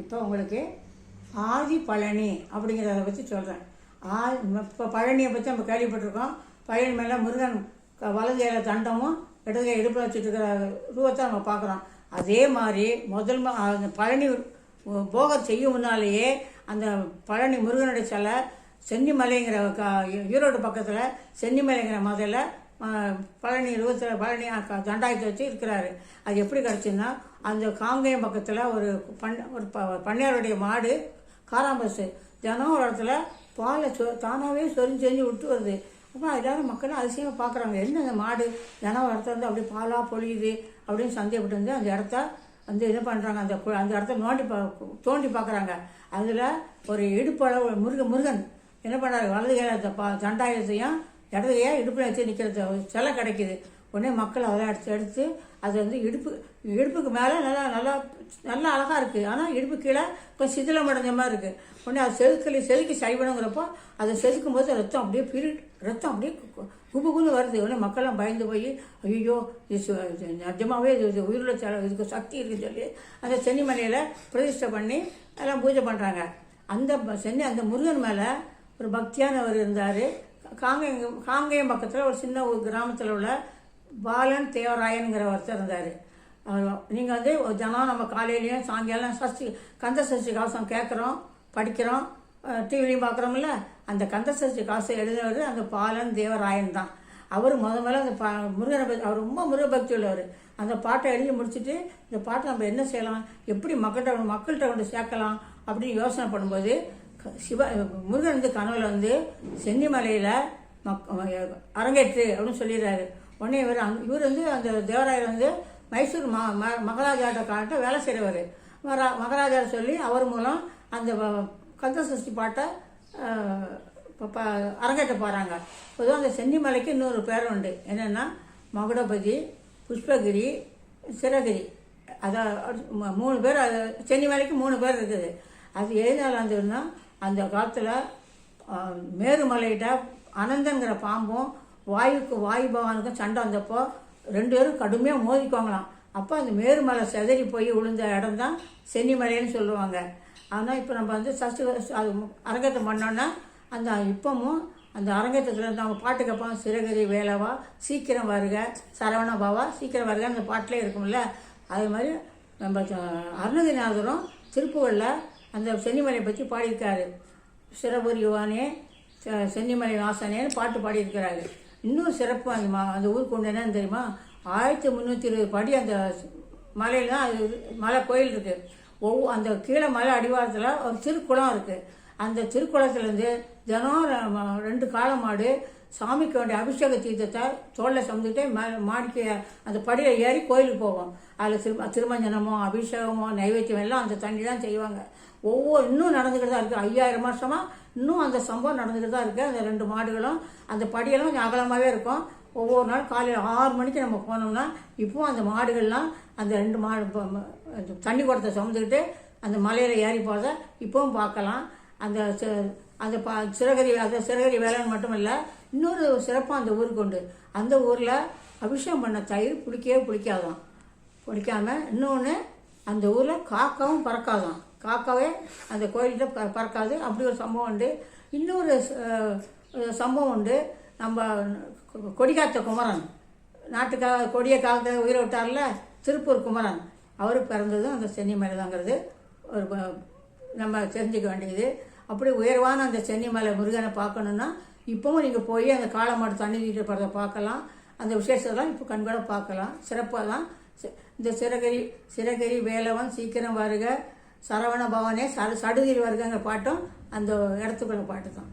இப்போ உங்களுக்கு ஆதி பழனி அப்படிங்கிறத பற்றி சொல்கிறேன் ஆ இப்போ பழனியை பற்றி நம்ம கேள்விப்பட்டிருக்கோம். பழனி மேலே முருகன் வலதுகையில் தண்டமும் இடதுகை இடுப்பில் வச்சுட்டு இருக்கிற ரூபத்தை நம்ம பார்க்குறோம். அதே மாதிரி முதல் அந்த பழனி போகர் செய்யும் முன்னாலேயே அந்த பழனி முருகனுடைய சிலை சென்னிமலைங்கிற க ஈரோடு பக்கத்தில் சென்னிமலைங்கிற மதையில் பழனி இருபத்தில் பழனி தண்டாயத்தை வச்சு இருக்கிறாரு. அது எப்படி கிடச்சுன்னா அந்த காங்கேயம் பக்கத்தில் ஒரு பண் ஒரு ப பண்ணையாருடைய மாடு காராம்பஸு தினம் ஒரு இடத்துல பாலை சொ தானாகவே சொரிஞ்சு செஞ்சு விட்டு வருது. அப்போ எல்லாரும் மக்களும் அதிசயமாக பார்க்குறாங்க என்ன அந்த மாடு? தினம் ஒரு இடத்துல இருந்து அப்படியே பாலாக பொழியுது அப்படின்னு சந்தேகப்பட்டு வந்து அந்த இடத்த வந்து என்ன பண்ணுறாங்க அந்த அந்த இடத்த நோண்டி பா தோண்டி பார்க்குறாங்க அதில் ஒரு இடுப்பளவு முருகன் முருகன் என்ன பண்ணுறாரு வலது கையில் பா தண்டாயத்தையும் இடது இடுப்பில் வச்சு நிற்கிறது சிலை கிடைக்குது. உடனே மக்கள் அதை எடுத்து எடுத்து அது வந்து இடுப்பு இடுப்புக்கு மேலே நல்லா நல்லா நல்லா அழகாக இருக்குது ஆனால் இடுப்பு கீழே கொஞ்சம் சிதிலம் அடைஞ்ச மாதிரி இருக்குது உடனே அது செதுக்கலி செதுக்கி செய்வணுங்கிறப்போ அதை செதுக்கும் போது ரத்தம் அப்படியே பிரி ரத்தம் அப்படியே கு- குபு வருது. உடனே மக்கள்லாம் பயந்து போய் ஐயோ இது இது உயிருள்ள செல இதுக்கு சக்தி இருக்குன்னு சொல்லி அந்த சென்னிமலையில் பிரதிஷ்டை பண்ணி எல்லாம் பூஜை பண்ணுறாங்க அந்த சென்னி அந்த முருகன் மேலே ஒரு பக்தியானவர் இருந்தார். காங்கேயம் காங்கேயம் பக்கத்தில் ஒரு சின்ன ஒரு கிராமத்தில் உள்ள பாலன் தேவராயனுங்கிற ஒருத்தர் இருந்தார். நீங்கள் வந்து தினம் நம்ம காலையிலையும் சாயங்காலம் சஷ்டி கந்த சஷ்டி கவசம் கேட்குறோம் படிக்கிறோம் டிவிலையும் பார்க்குறோம்ல அந்த கந்த சஷ்டி கவசம் எழுதினவர் அந்த பாலன் தேவராயன் தான். அவர் முத முதல்ல அந்த பா முருகனை பக்தி அவர் ரொம்ப முருகபக்தி உள்ளவர். அந்த பாட்டை எழுதி முடிச்சுட்டு இந்த பாட்டை நம்ம என்ன செய்யலாம் எப்படி மக்கள்கிட்ட மக்கள்கிட்ட கொண்டு சேர்க்கலாம் அப்படின்னு யோசனை பண்ணும்போது சிவ முருகன் வந்து கனவுல வந்து சென்னிமலையில் மக் அரங்கேற்று அப்படின்னு சொல்லிடுறாரு. உடனே இவர் அங் இவர் வந்து அந்த தேவராயர் வந்து மைசூர் ம ம- மகராஜாட்ட காட்ட வேலை செய்கிறவர் மகரா மகராஜா சொல்லி அவர் மூலம் அந்த வ- கந்த சஷ்டி பாட்டை ப- அரங்கேற்ற போகிறாங்க பொதுவாக அந்த சென்னிமலைக்கு இன்னொரு பேர் உண்டு. என்னென்னா மகுடபதி புஷ்பகிரி சிரகிரி அதான் மூணு பேர் அது சென்னிமலைக்கு மூணு பேர் இருக்குது. அது எதுனால வந்துன்னா அந்த காலத்தில் மேருமலையிட்ட அனந்தங்கிற பாம்பும் வாயுக்கு வாயு பகவானுக்கும் சண்டை வந்தப்போ ரெண்டு பேரும் கடுமையாக மோதிக்குவாங்களாம். அப்போ அந்த மேருமலை செதறி போய் விழுந்த இடம் தான் சென்னிமலைன்னு சொல்லுவாங்க. ஆனால் இப்போ நம்ம வந்து சஷ்டி அது அரங்கத்தை பண்ணோன்னா அந்த இப்பவும் அந்த அரங்கத்தில் அவங்க பாட்டு கேட்போம் சிறகரி வேலவா சீக்கிரம் வருக சரவண பாவா சீக்கிரம் வருக அந்த பாட்டிலே இருக்கும்ல. அதே மாதிரி நம்ம ச- அருணகிரிநாதரும் திருப்பூரில் அந்த சென்னிமலையை பற்றி பாடியிருக்காரு. சிறபுரி சென்னிமலை வாசனேன்னு பாட்டு பாடியிருக்கிறாரு. இன்னும் சிறப்பு அந்த மா அந்த ஊருக்கு ஒன்று என்னன்னு தெரியுமா? ஆயிரத்தி முந்நூற்றி இருபது படி அந்த மலையில் தான் அது மலை கோயில் இருக்குது ஒவ்வொரு அந்த கீழே மலை அடிவாரத்தில் ஒரு திருக்குளம் இருக்குது அந்த திருக்குளத்துலேருந்து தினம் ரெண்டு காளை மாடு சாமிக்கு வேண்டிய அபிஷேக தீர்த்தத்தை தோளில் சுமந்துட்டே மா மாடிக்கு அந்த படியில் ஏறி கோயிலுக்கு போவோம். அதில் திரு திருமஞ்சனமோ அபிஷேகமோ நைவேத்தியம் எல்லாம் அந்த தண்ணி தான் செய்வாங்க. ஒவ்வொரு இன்னும் நடந்துக்கிட்டு தான் இருக்குது ஐயாயிரம் வருஷமாக இன்னும் அந்த சம்பவம் நடந்துக்கிட்டு தான் இருக்குது அந்த ரெண்டு மாடுகளும் அந்த படியெல்லாம் கொஞ்சம் அகலமாகவே இருக்கும். ஒவ்வொரு நாள் காலையில் ஆறு மணிக்கு நம்ம போனோம்னா இப்போவும் அந்த மாடுகள்லாம் அந்த ரெண்டு மாடு தண்ணி குடத்தை சுமந்துக்கிட்டு அந்த மலையில் ஏறி போகிறத இப்போவும் பார்க்கலாம். அந்த அந்த ப சிறகரி அந்த சிறகரி வேலைன்னு மட்டும் இல்லை இன்னொரு சிறப்பாக அந்த ஊருக்கு உண்டு. அந்த ஊரில் அபிஷேகம் பண்ண தயிர் பிடிக்கவே பிடிக்காதான் பிடிக்காம இன்னொன்று அந்த ஊரில் காக்காவும் பறக்காதான் காக்காவே அந்த கோயில்கிட்ட ப பறக்காது. அப்படி ஒரு சம்பவம் உண்டு. இன்னொரு சம்பவம் உண்டு. நம்ம கொ- கொடிகாத்த குமரன். நாட்டுக்காக கொடிய காலத்தை உயிரை விட்டார்ல திருப்பூர் குமரன். அவர் பிறந்ததும் அந்த சென்னிமலைதாங்கிறது ஒரு நம்ம தெரிஞ்சுக்க வேண்டியது. அப்படி உயர்வான அந்த சென்னிமலை முருகனை பார்க்கணுன்னா இப்போவும் நீங்கள் போய் அந்த காலமாடு தண்ணி தீட்டு பார்க்கலாம். அந்த விசேஷத்தெல்லாம் இப்போ கண்கூட பார்க்கலாம். சிறப்பாக தான். இந்த சிறகரி சிறகரி வேலவன் சீக்கிரம் வருக. சரவண பவனே சடு சடுதிரி வருகங்கிற பாட்டும் அந்த இடத்துக்குள்ள பாட்டு தான்.